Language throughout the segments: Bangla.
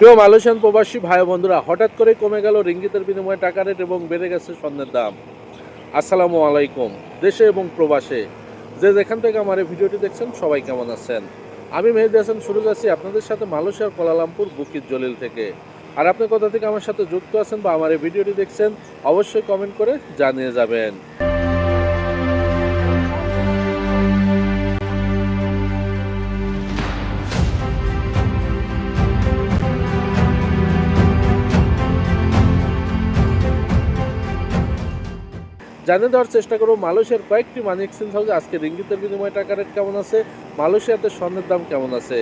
প্রিয় মালয়েশিয়ান প্রবাসী ভাই বন্ধুরা, হঠাৎ করে কমে গেল রিঙ্গিতের বিনিময়ে টাকা রেট এবং বেড়ে গেছে স্বর্ণের দাম। আসসালামু আলাইকুম, দেশে এবং প্রবাসে। যে যেখান থেকে আমার এই ভিডিওটি দেখছেন, সবাই কেমন আছেন? আমি মেহেদি হাসান, শুরু আছি আপনাদের সাথে মালয়েশিয়ার কোলালামপুর বুকির জলিল থেকে। আর আপনি কোথা থেকে আমার সাথে যুক্ত আছেন বা আমার এই ভিডিওটি দেখছেন, অবশ্যই কমেন্ট করে জানিয়ে যাবেন। জানিয়ে দেওয়ার চেষ্টা করব, মালয়েশিয়ার কয়েকটি মানি এক্সচেঞ্জ হাউসে আজকে রিঙ্গিতের বিনিময়ে টাকা রেট কেমন আছে, মালয়েশিয়াতে স্বর্ণের দাম কেমন আছে,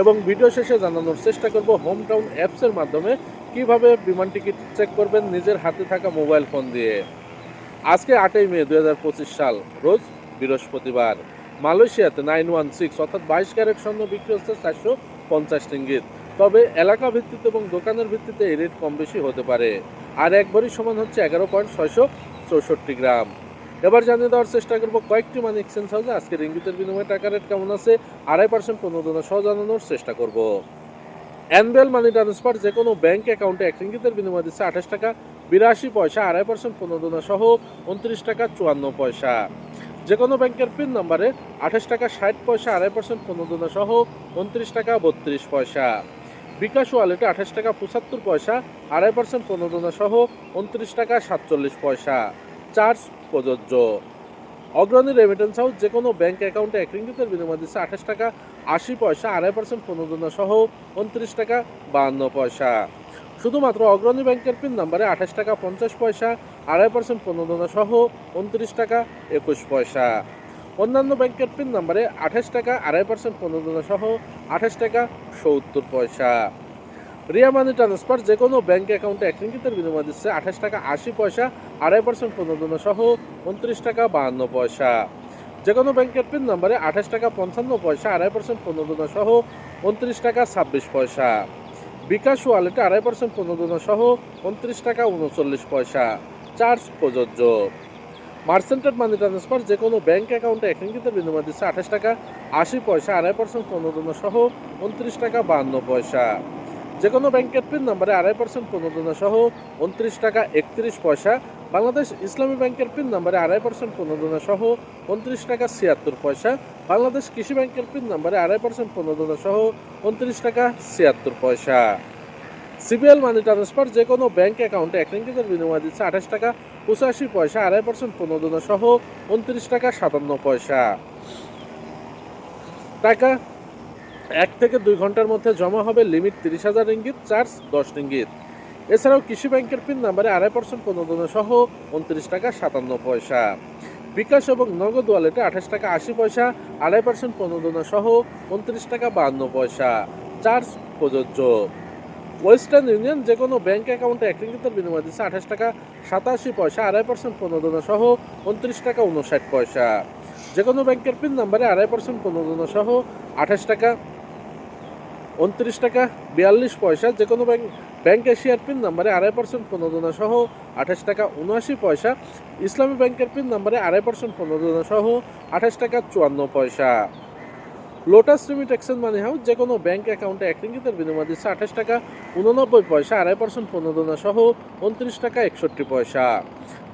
এবং ভিডিও শেষে জানানোর চেষ্টা করব হোম টাউন অ্যাপসের মাধ্যমে কীভাবে বিমান টিকিট চেক করবেন নিজের হাতে থাকা মোবাইল ফোন দিয়ে। আজকে আটই মে দু হাজার পঁচিশ সাল, রোজ বৃহস্পতিবার। মালয়েশিয়াতে নাইন ওয়ান সিক্স অর্থাৎ বাইশ ক্যারেট স্বর্ণ বিক্রি হচ্ছে চারশো পঞ্চাশ রিঙ্গিত। তবে এলাকা ভিত্তিতে এবং দোকানের ভিত্তিতে এই রেট কম বেশি হতে পারে। আর এক ভরি সমান হচ্ছে এগারো পয়েন্ট ছয়শো চৌষট্টি গ্রাম। এবার জানিয়ে দেওয়ার চেষ্টা করব কয়েকটি মানি এক্সচেঞ্জ হাউসে আজকে রিঙ্গিতের বিনিময়ে টাকা রেট কেমন আছে? আড়াই পার্সেন্ট প্রণোদনা সহ জানানোর চেষ্টা করব। অ্যানুয়াল মানি ট্রান্সফার যে কোনো ব্যাংক অ্যাকাউন্টে এক রিঙ্গিতের বিনিময়ে দিচ্ছে আঠাশ টাকা, বিরাশি পয়সা, আড়াই পার্সেন্ট প্রণোদনা সহ উনত্রিশ টাকা, চুয়ান্ন পয়সা। যে কোনো ব্যাংকের পিন নম্বরে আঠাশ টাকা, ষাট পয়সা, আড়াই পার্সেন্ট প্রণোদনা সহ উনত্রিশ টাকা, বত্রিশ পয়সা। বিকাশ ওয়ালেটে আঠাশ টাকা পঁচাত্তর পয়সা, আড়াই পার্সেন্ট প্রণোদনা সহ উনত্রিশ টাকা সাতচল্লিশ পয়সা। চার্জ প্রযোজ্য। অগ্রণী রেমিটেন্স হাউস যে কোনো ব্যাঙ্ক অ্যাকাউন্টে এক রিঙ্গিতের বিনিময় দিচ্ছে আঠাশ টাকা, আশি পয়সা, আড়াই পার্সেন্ট প্রণোদনা সহ উনত্রিশ টাকা, বাহান্ন পয়সা। শুধুমাত্র অগ্রণী ব্যাংকের পিন নাম্বারে আঠাশ টাকা পঞ্চাশ পয়সা, আড়াই পার্সেন্ট প্রণোদনা সহ উনত্রিশ টাকা, একুশ পয়সা। অন্যান্য ব্যাংকের পিন নাম্বারে আঠাশ টাকা আড়াই পার্সেন্ট প্রণোদনা সহ আঠাশ টাকা সত্তর পয়সা। রিয়া মানি ট্রান্সফার যে কোনো ব্যাঙ্ক অ্যাকাউন্টে এক রিঙ্গিতের বিনিময় দিচ্ছে আঠাশ টাকা আশি পয়সা, আড়াই পার্সেন্ট প্রণোদনা সহ উনত্রিশ টাকা বাহান্ন পয়সা। যে কোনো ব্যাংকের পিন নাম্বারে আঠাশ টাকা পঞ্চান্ন পয়সা, আড়াই পার্সেন্ট প্রণোদনা সহ উনত্রিশ টাকা ছাব্বিশ পয়সা। বিকাশ ওয়ালেটে আড়াই পার্সেন্ট প্রণোদনা সহ উনত্রিশ টাকা উনচল্লিশ পয়সা। চার্জ প্রযোজ্য। মার্সেন্টেড মানি ট্রান্সফার, যে কোনো ব্যাঙ্ক অ্যাকাউন্টে এক রিঙ্গিতের বিনিময় দিচ্ছে আঠাশ টাকা আশি পয়সা, আড়াই পার্সেন্ট প্রণোদনা সহ উনত্রিশ টাকা বাহান্ন পয়সা। যে কোনো ব্যাংকের পিন নাম্বারে আড়াই পার্সেন্ট প্রণোদনা সহ উনত্রিশ টাকা একত্রিশ পয়সা। বাংলাদেশ ইসলামী ব্যাংকের পিন নাম্বারে আড়াই পার্সেন্ট প্রণোদনা সহ উনত্রিশ টাকা ছিয়াত্তর পয়সা। বাংলাদেশ কৃষি ব্যাংকের পিন নাম্বারে আড়াই পার্সেন্ট প্রণোদনা সহ উনত্রিশ টাকা ছিয়াত্তর পয়সা। সিবিএল মানি ট্রান্সফার যে কোনো ব্যাঙ্ক অ্যাকাউন্টে এক রিঙ্গিতের বিনিময় দিচ্ছে আঠাশ টাকা পঁচাশি পয়সা, আড়াই পার্সেন্ট প্রণোদনা সহ উনত্রিশ টাকা সাতান্ন পয়সা। টাকা এক থেকে দুই ঘণ্টার মধ্যে জমা হবে লিমিট তিরিশ হাজার রিঙ্গিত, চার্জ দশ রিঙ্গিত। এছাড়াও কৃষি ব্যাংকের পিন নাম্বারে আড়াই পার্সেন্ট প্রণোদনা সহ উনত্রিশ টাকা সাতান্ন পয়সা। বিকাশ এবং নগদ ওয়ালেটে আঠাশ টাকা আশি পয়সা, আড়াই পার্সেন্ট প্রণোদনা সহ উনত্রিশ টাকা বাহান্ন পয়সা। চার্জ প্রযোজ্য। ওয়েস্টার্ন ইউনিয়ন যে কোনো ব্যাঙ্ক অ্যাকাউন্টে এক রিঙ্গিতের বিনিময় দিচ্ছে আঠাশ টাকা সাতাশি পয়সা, আড়াই পার্সেন্ট প্রণোদনা সহ উনত্রিশ টাকা উনষাট পয়সা। যে কোনো ব্যাংকের পিন নাম্বারে আড়াই পার্সেন্ট প্রণোদনা সহ আঠাশ টাকা, উনত্রিশ টাকা বিয়াল্লিশ পয়সা। যে কোনো ব্যাংক ব্যাংক এশিয়ার পিন নাম্বারে আড়াই পার্সেন্ট প্রণোদনা সহ আঠাশ টাকা উনআশি পয়সা। ইসলামী ব্যাংকের পিন নাম্বারে আড়াই পার্সেন্ট প্রণোদনা সহ আঠাশ টাকা চুয়ান্ন পয়সা। Lotus limit exchange money house যে কোনো ব্যাংক অ্যাকাউন্টে এক রিঙ্গিতের বিনিময় দিচ্ছে আঠাশ টাকা, উননব্বই পয়সা, আড়াই পার্সেন্ট প্রণোদনা সহ উনত্রিশ টাকা একষট্টি পয়সা।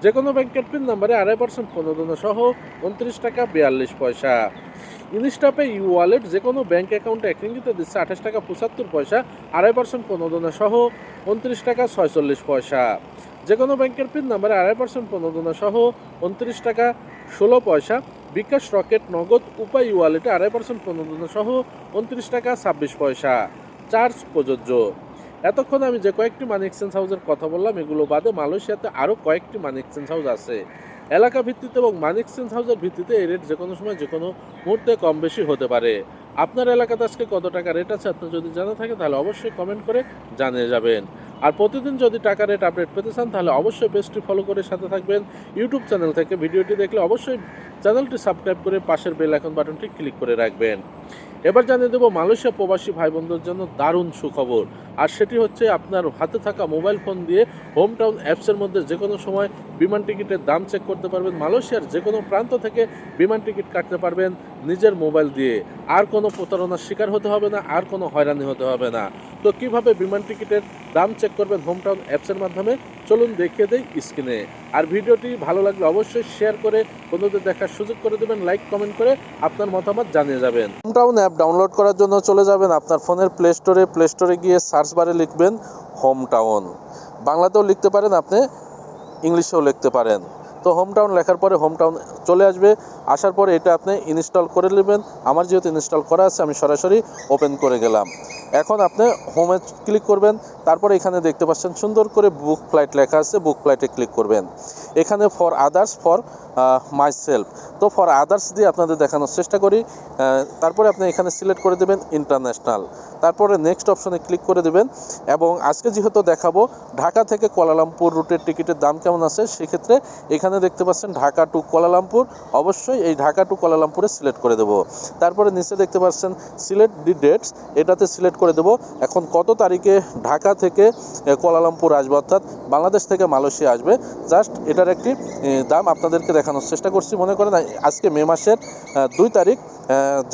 যে কোনো ব্যাংকের পিন নাম্বারে আড়াই পার্সেন্ট প্রণোদনা সহ উনত্রিশ টাকা বিয়াল্লিশ পয়সা। ইনস্টাপে ইউ ওয়ালেট যে কোনো ব্যাংক অ্যাকাউন্টে এক রিঙ্গিতে দিচ্ছে আঠাশ টাকা পঁচাত্তর পয়সা, আড়াই পার্সেন্ট প্রণোদনা সহ উনত্রিশ টাকা ছয়চল্লিশ পয়সা। যে কোনো ব্যাংকের পিন নাম্বারে আড়াই পার্সেন্ট প্রণোদনা সহ উনত্রিশ টাকা ষোলো পয়সা বিকাশ রকেট নগদ উপায় ওয়ালেটে আড়াই পার্সেন্ট প্রণোদনা সহ উনত্রিশ টাকা, ছাব্বিশ পয়সা। চার্জ প্রযোজ্য। এতক্ষণ আমি যে কয়েকটি মানি এক্সচেঞ্জ হাউসের কথা বললাম, এগুলো বাদে মালয়েশিয়াতে আরও কয়েকটি মানি এক্সচেঞ্জ হাউস আছে। এলাকা ভিত্তিতে এবং মানি এক্সচেঞ্জ হাউসের ভিত্তিতে এই রেট যে কোনো সময় যে কোনো মুহূর্তে কম বেশি হতে পারে। আপনার এলাকাতে আজকে কত টাকা রেট আছে, আপনার যদি জানা থাকে তাহলে অবশ্যই কমেন্ট করে জানিয়ে যাবেন। আর প্রতিদিন যদি টাকা রেট আপডেট পেতে চান, তাহলে অবশ্যই পেজটি ফলো করে সাথে থাকবেন। ইউটিউব চ্যানেল থেকে ভিডিওটি দেখলে অবশ্যই চ্যানেলটি সাবস্ক্রাইব করে পাশের বেল আইকন বাটনটি ক্লিক করে রাখবেন। এবার জানিয়ে দেবো, মালয়েশিয়া প্রবাসী ভাই বোনদের জন্য দারুণ সুখবর। আর সেটি হচ্ছে, আপনার হাতে থাকা মোবাইল ফোন দিয়ে হোম টাউন অ্যাপসের মধ্যে যে কোনো সময় বিমান টিকিটের দাম চেক করতে পারবেন। মালয়েশিয়ার যে কোনো প্রান্ত থেকে বিমান টিকিট কাটতে পারবেন নিজের মোবাইল দিয়ে। আর কোনো প্রতারণার শিকার হতে হবে না, আর কোনো হয়রানি হতে হবে না। তো কীভাবে বিমান টিকিটের দাম চেক করবেন হোম টাউন অ্যাপসের মাধ্যমে? চলুন দেখিয়ে দেই স্ক্রিনে। আর ভিডিওটি ভালো লাগলে অবশ্যই শেয়ার করে বন্ধুদের দেখার সুযোগ করে দেবেন লাইক কমেন্ট করে আপনার মতামত জানিয়ে যাবেন। হোম টাউন অ্যাপ ডাউনলোড করার জন্য চলে যাবেন আপনার ফোনের প্লে স্টোরে প্লে স্টোরে গিয়ে সার্চ বারে লিখবেন হোম টাউন বাংলাতেও লিখতে পারেন আপনি ইংলিশেও লিখতে পারেন। তো হোম টাউন লেখার পরে হোম টাউন চলে আসবে। আসার পরে এটা আপনি ইনস্টল করে নেবেন। আমার যেহেতু ইনস্টল করা আছে, আমি সরাসরি ওপেন করে গেলাম। এখন আপনি হোমে ক্লিক করবেন। তারপরে এখানে দেখতে পাচ্ছেন সুন্দর করে বুক ফ্লাইট লেখা আছে। বুক ফ্লাইটে ক্লিক করবেন। এখানে for others for myself তো ফর আদার্স দিয়ে আপনাদের দেখানোর চেষ্টা করি। তারপরে আপনি এখানে সিলেক্ট করে দেবেন ইন্টারন্যাশনাল তারপরে নেক্সট অপশনে ক্লিক করে দেবেন এবং আজকে যেহেতু দেখাবো, ঢাকা থেকে কুয়ালালামপুর রুটের টিকিটের দাম কেমন আছে? সেক্ষেত্রে এখানে দেখতে পাচ্ছেন ঢাকা টু কুয়ালালামপুর। অবশ্যই এই ঢাকা টু কুয়ালালামপুরে সিলেক্ট করে দেবো। তারপরে নিচে দেখতে পাচ্ছেন সিলেক্ট দি ডেটস এটাতে সিলেক্ট করে দেবো। এখন কত তারিখে ঢাকা থেকে কুয়ালালামপুর আসবে? অর্থাৎ বাংলাদেশ থেকে মালয়েশিয়া আসবে। জাস্ট এটার একটি দাম আপনাদেরকে দেখানোর চেষ্টা করছি। মনে করেন আজকে মে মাসের দুই তারিখ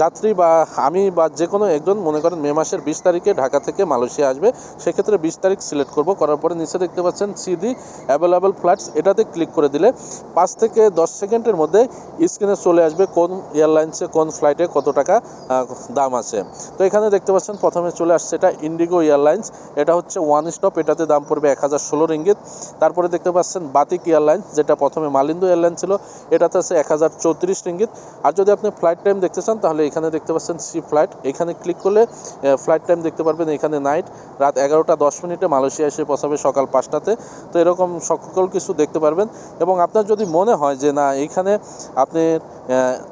যাত্রী বা আমি বা যে কোনো একজন, মনে করেন মে মাসের বিশ তারিখে ঢাকা থেকে মালয়েশিয়া আসবে, সেক্ষেত্রে বিশ তারিখ সিলেক্ট করব। করার পরে নিচে দেখতে পাচ্ছেন সিডি অ্যাভেলেবল ফ্লাইটস এটাতে ক্লিক করে দিলে পাঁচ থেকে দশ সেকেন্ডের মধ্যে স্ক্রিনে চলে আসবে কোন এয়ারলাইন্সে কোন ফ্লাইটে কত টাকা দাম আছে। তো এখানে দেখতে পাচ্ছেন প্রথমে চলে আসছে এটা ইন্ডিগো এয়ারলাইন্স এটা হচ্ছে ওয়ান স্টপ এটাতে দাম পড়বে এক হাজার ষোলো রিঙ্গিত তারপরে দেখতে পাচ্ছেন বাতিক এয়ারলাইন্স যেটা প্রথমে মালিন্দু এয়ারলাইন ছিল, এটাতে আছে এক হাজার চৌত্রিশ রিঙ্গিত। আর যদি আপনি ফ্লাইট টাইম দেখতে চান, তাহলে এখানে দেখতে পাচ্ছেন সি ফ্লাইট এখানে ক্লিক করলে ফ্লাইট টাইম দেখতে পারবেন এখানে নাইট রাত এগারোটা দশ মিনিটে মালয়েশিয়া এসে পৌঁছাবে সকাল পাঁচটাতে। তো এরকম সকল কিছু দেখতে পারবেন। এবং আপনার যদি মনে হয় যে না এইখানে আপনি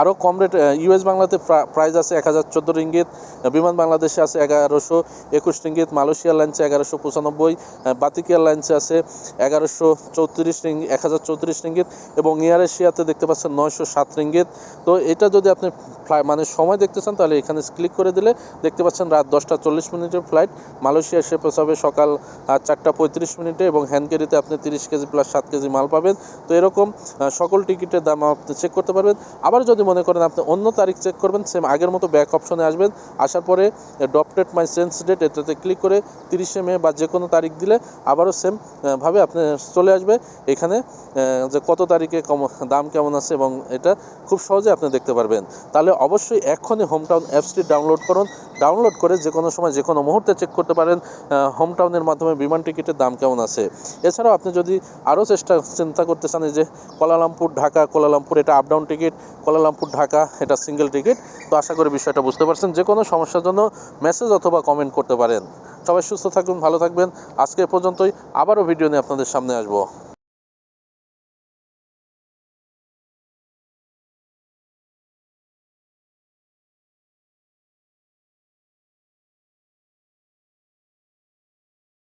আরও কম রেট ইউএস বাংলাতে প্রাইস আছে এক হাজার চোদ্দ রিঙ্গিত বিমান বাংলাদেশে আছে এগারোশো একুশ রিঙ্গিত মালয়েশিয়া এয়ারলাইন্সে এগারোশো পঁচানব্বই বাতিক এয়ারলাইন্সে আছে এগারোশো চৌত্রিশ রিঙ্গি, এক হাজার চৌত্রিশ রিঙ্গিত এবং এয়ার এশিয়াতে দেখতে পাচ্ছেন নয়শো সাত রিঙ্গিত। তো এটা যদি আপনি ফ্লাই মানে সময় দেখতে চান তাহলে এখানে ক্লিক করে দিলে দেখতে পাচ্ছেন রাত দশটা চল্লিশ মিনিটের ফ্লাইট মালয়েশিয়া এসে পৌঁছাবে সকাল চারটা পঁয়ত্রিশ মিনিটে এবং হ্যান্ড ক্যারিতে আপনি তিরিশ কেজি প্লাস সাত কেজি মাল পাবেন। তো এরকম সকল টিকিটের দাম আপনি চেক করতে পারবেন। আবার যদি মনে করেন আপনি অন্য তারিখ চেক করবেন সেম আগের মতো ব্যাক অপশনে আসবেন। আসার পরে ডপটেড মাই সেন্স ডেট এটাতে ক্লিক করে তিরিশে মে বা যে কোনো তারিখ দিলে আবারও সেম ভাবে আপনি চলে আসবে। এখানে যে কত তারিখে কম, দাম কেমন আছে এবং এটা খুব সহজে আপনি দেখতে পারবেন। তাহলে অবশ্যই এক্ষুনি হোম টাউন অ্যাপসটি ডাউনলোড করুন। ডাউনলোড করে যে কোনো সময়, যে কোনো মুহূর্তে চেক করতে পারেন হোম টাউনের মাধ্যমে বিমান টিকিটের দাম কেমন আছে। এছাড়াও আপনি যদি আরও চেষ্টা, চিন্তা করতে চান যে Kuala Lumpur Dhaka Kuala Lumpur এটা up down ticket Kuala Lumpur Dhaka এটা সিঙ্গেল টিকিট তো আশা করি বিষয়টা বুঝতে পারছেন। যে কোনো সমস্যার জন্য মেসেজ অথবা কমেন্ট করতে পারেন। সবাই সুস্থ থাকবেন ভালো থাকবেন। আজকে পর্যন্তই। আবারও ভিডিও নিয়ে আপনাদের সামনে আসব।